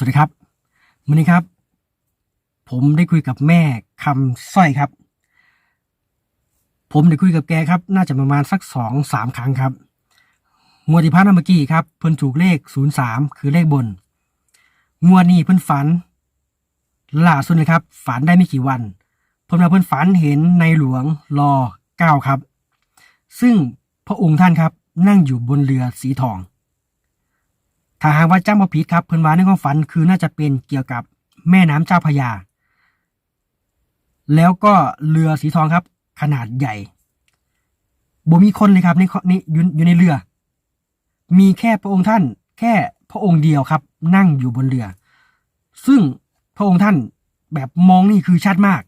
สวัสดีครับวันนี้ครับ ผมได้คุยกับแม่คำสร้อยครับ ผมได้คุยกับแกครับ น่าจะประมาณสักสองสามครั้งครับงวดที่ผ่านเมื่อกี้ครับ เพิ่นถูกเลขศูนย์สามคือเลขบนงวดนี้เพิ่นฝันล่าสุดนะครับ ฝันได้ไม่กี่วันเพิ่นมาเพิ่นฝันเห็นในหลวงรอเก้าครับ ซึ่งพระองค์ท่านครับ นั่งอยู่บนเรือสีทอง ถ้าหากว่าจำบ่ผิดครับเพิ่นว่าในความฝันคือน่าจะเป็นเกี่ยวกับแม่น้ำเจ้าพระยา แล้วก็เรือสีทองครับ ขนาดใหญ่บ่มีคนเลยครับในในอยู่อยู่ในเรือ มีแค่พระองค์ท่าน แค่พระองค์เดียวครับ นั่งอยู่บนเรือ ซึ่งพระองค์ท่านแบบมองนี่คือชัดมาก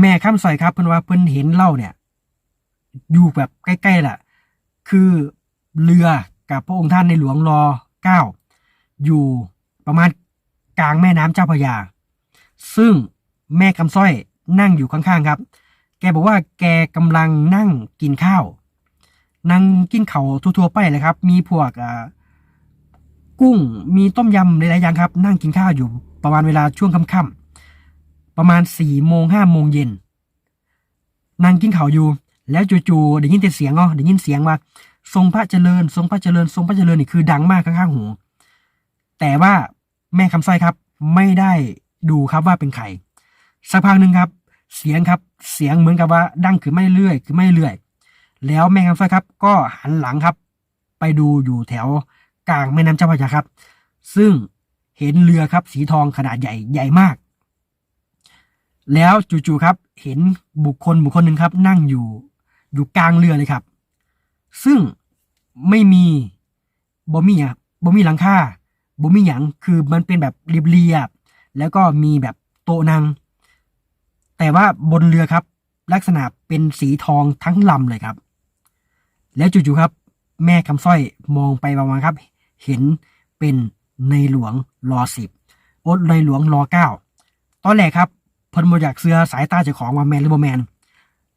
แม่ข้ามซอยครับเพิ่นว่าเพิ่นเห็นเล่าเนี่ย อยู่แบบใกล้ๆแหละคือเรือ กับพระองค์ท่านในหลวงรอเก้าอยู่ประมาณกลางแม่น้ำเจ้าพระยา ซึ่งแม่คำสร้อยนั่งอยู่ข้างๆครับ แกบอกว่าแกกำลังนั่งกินข้าว นั่งกินเขาทั่วๆไปเลยครับ มีพวกอ่ากุ้งมีต้มยำหลายๆอย่างครับ นั่งกินข้าวอยู่ประมาณเวลาช่วงค่ำๆประมาณสี่โมงห้าโมงเย็นนั่งกินข้าอยู่ แล้วจู่ๆได้ยินแต่เสียงอ๋อได้ยินเสียงว่า ทรงพระเจริญ ทรงพระเจริญ ทรงพระเจริญนี่คือดังมากข้างๆหู แต่ว่าแม่คำสร้อยครับ ไม่ได้ดูครับว่าเป็นใครสักพักหนึ่งครับ เสียงครับ เสียงเหมือนกับว่าดังขึ้นไม่เรื่อยขึ้นไม่เรื่อย แล้วแม่คำสร้อยครับ ก็หันหลังครับ ไปดูอยู่แถวกลางแม่น้ำเจ้าพระยาครับ ซึ่งเห็นเรือครับ สีทองขนาดใหญ่ใหญ่มาก แล้วจู่ๆครับ เห็นบุคคลบุคคลหนึ่งครับ นั่งอยู่อยู่กลางเรือเลยครับ ซึ่งไม่มีบ่มีอะบ่มีหลังคาบ่มีหยังคือมันเป็นแบบเรียบๆแล้วก็มีแบบโต๊ะนั่งแต่ว่าบนเรือครับ ลักษณะเป็นสีทองทั้งลำเลยครับ แล้วจู่ๆครับ แม่คำสร้อยมองไปประมาณครับ เห็นเป็นในหลวงรอสิบอ้ในหลวงรอเก้าตอนแรกครับเพิ่นบ่อยากเสือสายตาเจ้าของว่าแมนหรือบ่แมน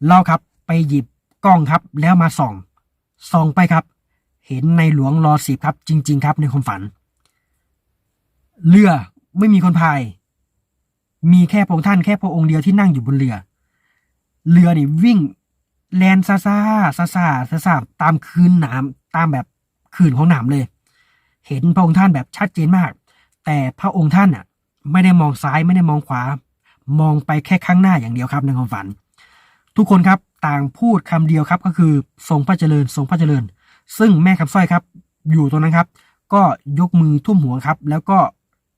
เล่าครับ ไปหยิบกล้องครับ แล้วมาส่อง ส่องไปครับ เห็นในหลวงรอสิบครับ จริง ๆ ครับในความฝัน เรือไม่มีคนพาย มีแค่พระองค์ท่านแค่พระองค์เดียวที่นั่งอยู่บนเรือ เรือนี่วิ่งแลนซาซาซาซาซาซาตามคืนน้ำตามแบบคืนของน้ำเลย เห็นพระองค์ท่านแบบชัดเจนมาก แต่พระองค์ท่านอะ ไม่ได้มองซ้ายไม่ได้มองขวา มองไปแค่ข้างหน้าอย่างเดียวครับในความฝัน ทุกคนครับ ต่างพูดคำเดียวครับก็คือทรงพระเจริญทรงพระเจริญ ซึ่งแม่คำสร้อยครับ อยู่ตรงนั้นครับ ก็ยกมือทุ่มหัวครับ แล้วก็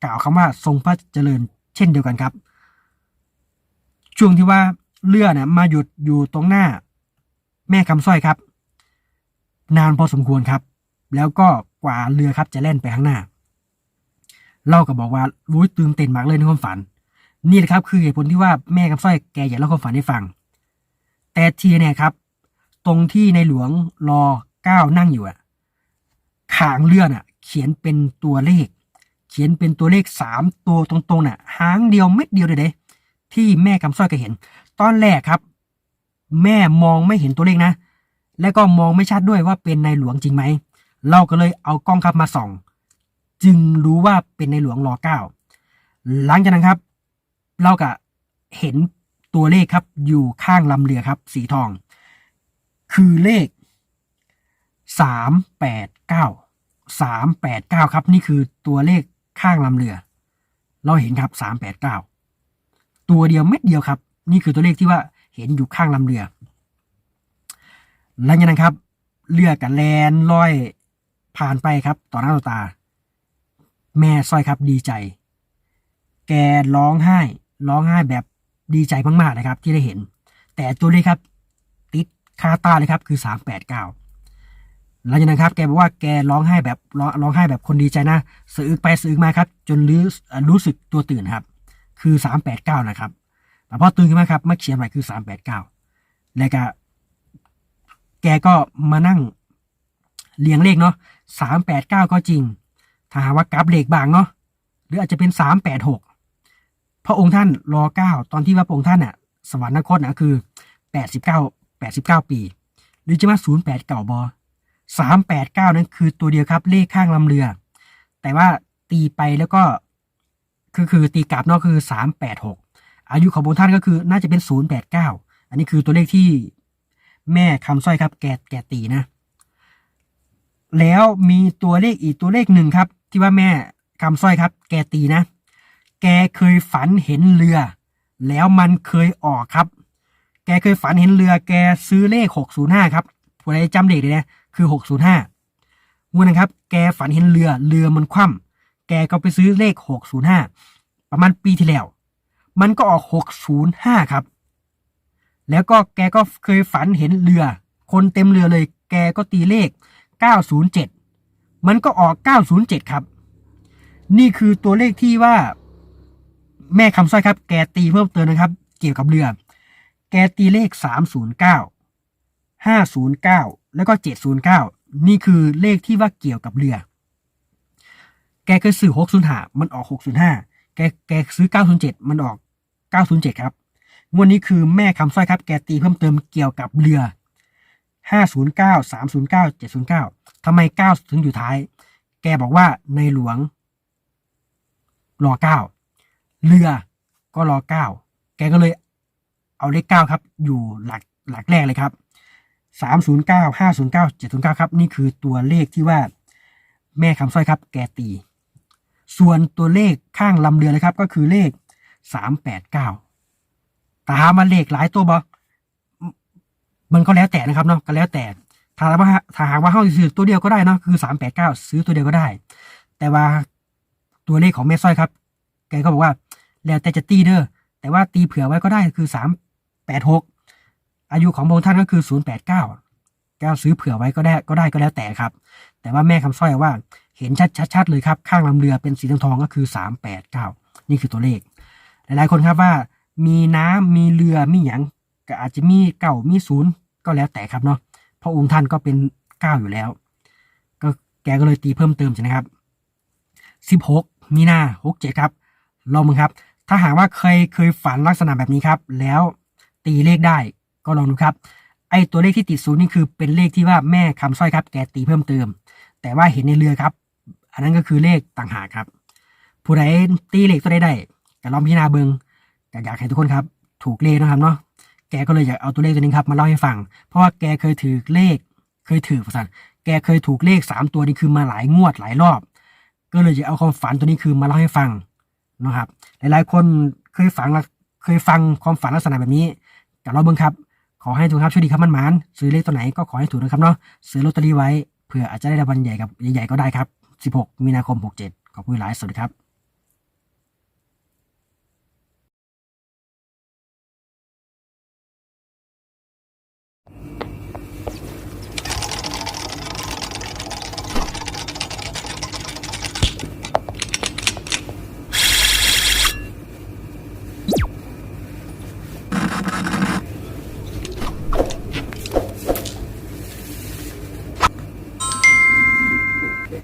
กล่าวคำว่าทรงพระเจริญ เช่นเดียวกันครับ ช่วงที่ว่าเรือเนี่ยมาหยุดอยู่ตรงหน้า แม่คำสร้อยครับ นานพอสมควรครับ แล้วก็กว่าเรือครับจะแล่นไปข้างหน้า เล่าก็บอกว่ารู้ตื่นเต้นมากเลยในความฝัน นี่แหละครับ คือเหตุผลที่ว่าแม่คำสร้อยแกอยากเล่าความฝันให้ฟัง แต่ทีเนี่ยครับ ตรงที่ในหลวงรอเก้านั่งอยู่อะขางเรือน่ะเขียนเป็นตัวเลข เขียนเป็นตัวเลขสามตัวตรงๆน่ะหางเดียวเม็ดเดียวเลยเด้ที่แม่คำสร้อยก็เห็น ตอนแรกครับ แม่มองไม่เห็นตัวเลขนะ และก็มองไม่ชัดด้วยว่าเป็นในหลวงจริงไหม เราก็เลยเอากล้องครับมาส่อง จึงรู้ว่าเป็นในหลวงรอเก้าหลังจากนั้นครับ เราก็เห็น ตัวเลขครับอยู่ข้างลำเรือครับ สีทอง คือเลขสามแปดเก้าสามแปดเก้าครับ นี่คือตัวเลขข้างลำเรือ เราเห็นครับสามแปดเก้าตัวเดียวเม็ดเดียวครับ นี่คือตัวเลขที่ว่าเห็นอยู่ข้างลำเรือหลังจากนั้นครับเรือกับแลนลอยผ่านไปครับ ต่อหน้าต่อตา แม่สร้อยครับดีใจ แกร้องไห้ ร้องไห้แบบ ดีใจมากๆนะครับ ที่ได้เห็น แต่ตัวเลขครับ ติดคาตาเลยครับคือสามแปดเก้าหลังจากนั้นครับแกบอกว่าแกร้องไห้แบบร้องร้องไห้แบบคนดีใจนะสะอึกไปสะอึกมาครับ จนรู้รู้สึกตัวตื่นครับ คือสามแปดเก้านะครับแต่พอตื่นขึ้นมาครับมาเขียนไว้คือสามแปดเก้าแล้วก็แกก็มานั่งเรียงเลขเนาะสามแปดเก้าก็จริง ถ้าหากว่ากราฟเลขบางเนาะหรืออาจจะเป็นสามแปดหก พระองค์ท่านรอเก้าตอนที่ว่าพระองค์ท่านอะ สวรรคตนะคือแปดสิบเก้าแปดสิบเก้าปี หรือจะมาศูนย์แปดเก่าบอสามแปดเก้านั้นคือตัวเดียวครับ เลขข้างลำเรือ แต่ว่าตีไปแล้วก็คือคือตีกลับนาะคือสามแปดหกอายุของพระองค์ท่านก็คือน่าจะเป็นศูนย์แปดเก้าอันนี้คือตัวเลขที่แม่คำสร้อยครับ แกแกตีนะ แล้วมีตัวเลขอีกตัวเลขหนึ่งครับ ที่ว่าแม่คำสร้อยครับ แกตีนะ แกเคยฝันเห็นเรือ แล้วมันเคยออกครับ แกเคยฝันเห็นเรือ แกซื้อเลข 605 ครับผู้ใดจำเลขเลยนะคือ 605งวดนะครับ แกฝันเห็นเรือ เรือมันคว่ำแกก็ไปซื้อเลข 605 ประมาณปีที่แล้ว มันก็ออก 605 ครับ แล้วก็แกก็เคยฝันเห็นเรือ คนเต็มเรือเลย แกก็ตีเลข 907 มันก็ออก 907 ครับ นี่คือตัวเลขที่ว่า แม่คำสร้อยครับ แกตีเพิ่มเติมนะครับ เกี่ยวกับเรือ แกตีเลข309 509แล้วก็709นี่คือเลขที่ว่าเกี่ยวกับเรือ แกเคยซื้อ605มันออก605แกแกซื้อ907มันออก907ครับงวดนี้คือแม่คำสร้อยครับ แกตีเพิ่มเติมเกี่ยวกับเรือ509 309 709ทำไม9ถึงอยู่ท้าย แกบอกว่าในหลวงรอ9 เรือก็รอ9แกก็เลยเอาเลข9ครับ อยู่หลักหลักแรกเลยครับ309 509 709ครับ นี่คือตัวเลขที่ว่าแม่คำสร้อยครับ แกตี ส่วนตัวเลขข้างลำเรือนะครับ ก็คือเลข389ถามมาเลขหลายตัวบอมันก็แล้วแต่นะครับเนาะก็แล้วแต่ถ้าว่าถ้าหากว่าเข้าซื้อตัวเดียวก็ได้เนาะคือ389ซื้อตัวเดียวก็ได้ แต่ว่าตัวเลขของแม่สร้อยครับ แกก็บอกว่า แล้วแต่จะตีเด้อแต่ว่าตีเผื่อไว้ก็ได้คือ386อายุของบางท่านก็คือ089แปดเก้าแกซื้อเผื่อไว้ก็ได้ก็ได้ก็แล้วแต่ครับ แต่ว่าแม่คำสร้อยว่าเห็นชัดชัดๆเลยครับ ข้างลำเรือเป็นสีทองทองก็คือ389นี่คือตัวเลข หลายๆคนครับว่ามีน้ำมีเรือมีหยังก็อาจจะมีเก่ามีศูนย์ก็แล้วแต่ครับเนาะเพราะองค์ท่านก็เป็นเก้าอยู่แล้ว ก็แกก็เลยตีเพิ่มเติมใช่ไหมครับ16มีนา67ครับ ลองมึงครับ ถ้าหากว่าเคยเคยฝันลักษณะแบบนี้ครับ แล้วตีเลขได้ก็ลองดูครับ ไอตัวเลขที่ติดศูนย์นี่คือเป็นเลขที่ว่าแม่คำสร้อยครับ แกตีเพิ่มเติม แต่ว่าเห็นในเรือครับ อันนั้นก็คือเลขต่างหากครับ ผู้ใดตีเลขตัวใดได้ก็ลองพิจารณาเบิงก็อยากให้ทุกคนครับ ถูกเลขนะครับเนาะแกก็เลยอยากเอาตัวเลขตัวนี้ครับมาเล่าให้ฟัง เพราะว่าแกเคยถือเลข เคยถือประสานแกเคยถูกเลขสามตัวนี้คือมาหลายงวดหลายรอบ ก็เลยจะเอาความฝันตัวนี้คือมาเล่าให้ฟัง นะครับ หลายๆ คนเคยฝังเคยฟังความฝันลักษณะแบบนี้กับเราเบิ้งครับ ขอให้ทุกคนครับช่วยดีครับมันหมานซื้อเลขตัวไหนก็ขอให้ถูกนะครับเนาะซื้อลอตเตอรี่ไว้เผื่ออาจจะได้รางวัลใหญ่กับใหญ่ๆก็ได้ครับ 16 มีนาคม 67 ขอบคุณหลายสวัสดีครับ